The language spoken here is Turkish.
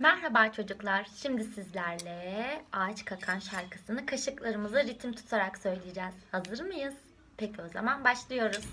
Merhaba çocuklar. Şimdi sizlerle Ağaç Kakan şarkısını kaşıklarımızı ritim tutarak söyleyeceğiz. Hazır mıyız? Peki o zaman başlıyoruz.